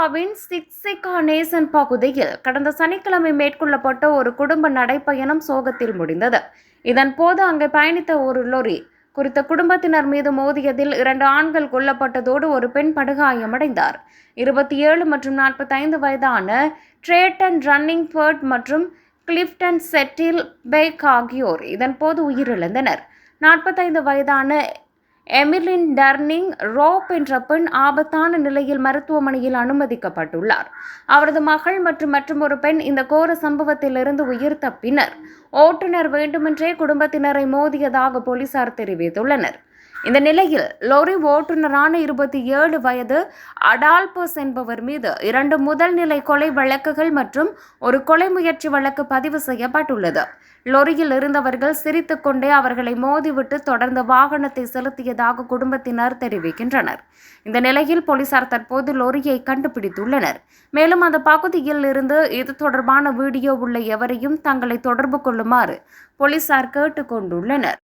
கேரளாவின் சிக்ஸிகா நேசன் பகுதியில் கடந்த சனிக்கிழமை மேற்கொள்ளப்பட்ட ஒரு குடும்ப நடைப்பயணம் சோகத்தில் முடிந்தது. இதன் போது அங்கே பயணித்த ஒரு லொரி குறித்த குடும்பத்தினர் மீது மோதியதில் இரண்டு ஆண்கள் கொல்லப்பட்டதோடு ஒரு பெண் படுகாயமடைந்தார். இருபத்தி ஏழு மற்றும் நாற்பத்தைந்து வயதான ட்ரேட்டன் ரன்னிங் ஃபர்ட் மற்றும் கிளிஃப்டன் செட்டில் பேக் ஆகியோர் இதன்போது உயிரிழந்தனர். நாற்பத்தைந்து வயதான எமிலின் டர்னிங் ரோப் என்ற பெண் ஆபத்தான நிலையில் மருத்துவமனையில் அனுமதிக்கப்பட்டுள்ளார். அவரது மகள் மற்றும் மற்றொரு பெண் இந்த கோர சம்பவத்திலிருந்து உயிர் தப்பினர் ஓட்டுநர் வேண்டுமென்றே குடும்பத்தினரை மோதியதாக போலீசார் தெரிவித்துள்ளனர். இந்த நிலையில் லொரி ஓட்டுநரான இருபத்தி ஏழு வயது அடால்பஸ் என்பவர் மீது இரண்டு முதல் நிலை கொலை வழக்குகள் மற்றும் ஒரு கொலை முயற்சி வழக்கு பதிவு செய்யப்பட்டுள்ளது. லொரியில் இருந்தவர்கள் சிரித்துக்கொண்டே அவர்களை மோதிவிட்டு தொடர்ந்து வாகனத்தை செலுத்தியதாக குடும்பத்தினர் தெரிவிக்கின்றனர். இந்த நிலையில் போலீசார் தற்போது லொரியை கண்டுபிடித்துள்ளனர். மேலும் அந்த பகுதியில் இருந்து இது தொடர்பான வீடியோ உள்ள எவரையும் தங்களை தொடர்பு கொள்ளுமாறு போலீசார் கேட்டுக்கொண்டுள்ளனர்.